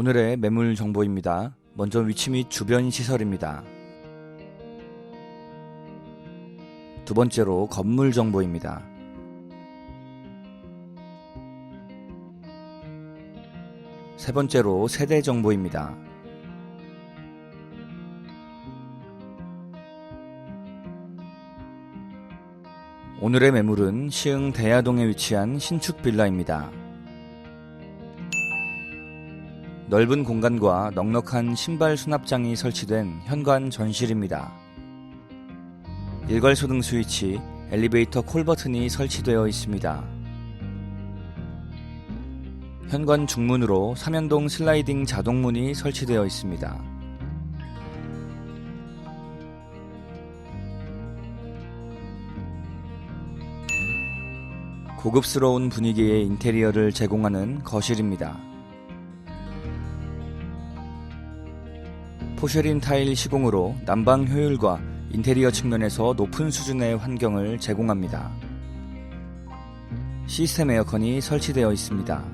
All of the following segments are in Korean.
오늘의 매물 정보입니다. 먼저 위치 및 주변 시설입니다. 두 번째로 건물 정보입니다. 세 번째로 세대 정보입니다. 오늘의 매물은 시흥 대야동에 위치한 신축 빌라입니다. 넓은 공간과 넉넉한 신발 수납장이 설치된 현관 전실입니다. 일괄 소등 스위치, 엘리베이터 콜 버튼이 설치되어 있습니다. 현관 중문으로 삼연동 슬라이딩 자동문이 설치되어 있습니다. 고급스러운 분위기의 인테리어를 제공하는 거실입니다. 포쉐린 타일 시공으로 난방 효율과 인테리어 측면에서 높은 수준의 환경을 제공합니다. 시스템 에어컨이 설치되어 있습니다.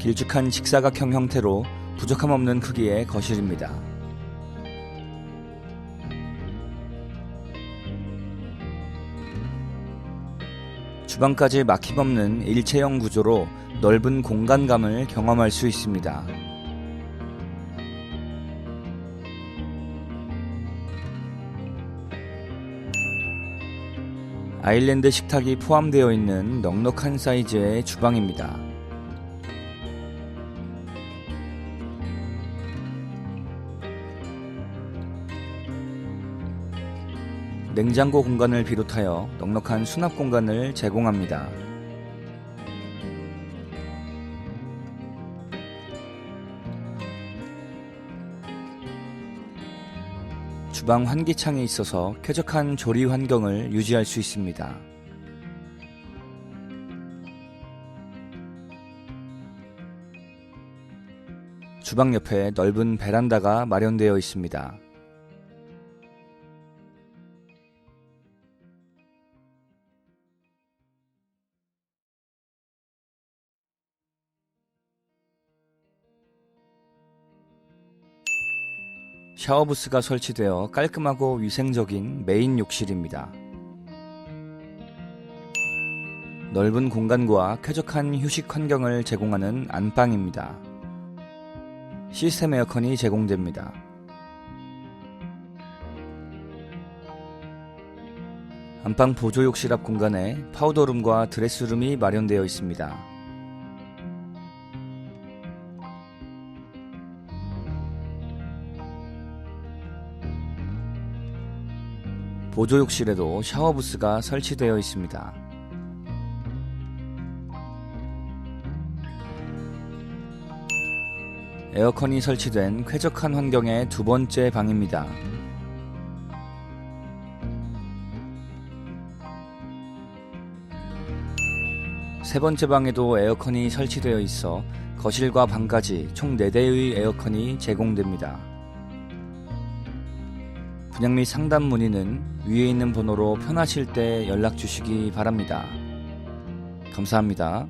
길쭉한 직사각형 형태로 부족함 없는 크기의 거실입니다. 주방까지 막힘없는 일체형 구조로 넓은 공간감을 경험할 수 있습니다. 아일랜드 식탁이 포함되어 있는 넉넉한 사이즈의 주방입니다. 냉장고 공간을 비롯하여 넉넉한 수납 공간을 제공합니다. 주방 환기창에 있어서 쾌적한 조리 환경을 유지할 수 있습니다. 주방 옆에 넓은 베란다가 마련되어 있습니다. 샤워부스가 설치되어 깔끔하고 위생적인 메인 욕실입니다. 넓은 공간과 쾌적한 휴식 환경을 제공하는 안방입니다. 시스템 에어컨이 제공됩니다. 안방 보조 욕실 앞 공간에 파우더룸과 드레스룸이 마련되어 있습니다. 보조욕실에도 샤워부스가 설치되어 있습니다. 에어컨이 설치된 쾌적한 환경의 두 번째 방입니다. 세 번째 방에도 에어컨이 설치되어 있어 거실과 방까지 총 4대의 에어컨이 제공됩니다. 분양 및 상담 문의는 위에 있는 번호로 편하실 때 연락 주시기 바랍니다. 감사합니다.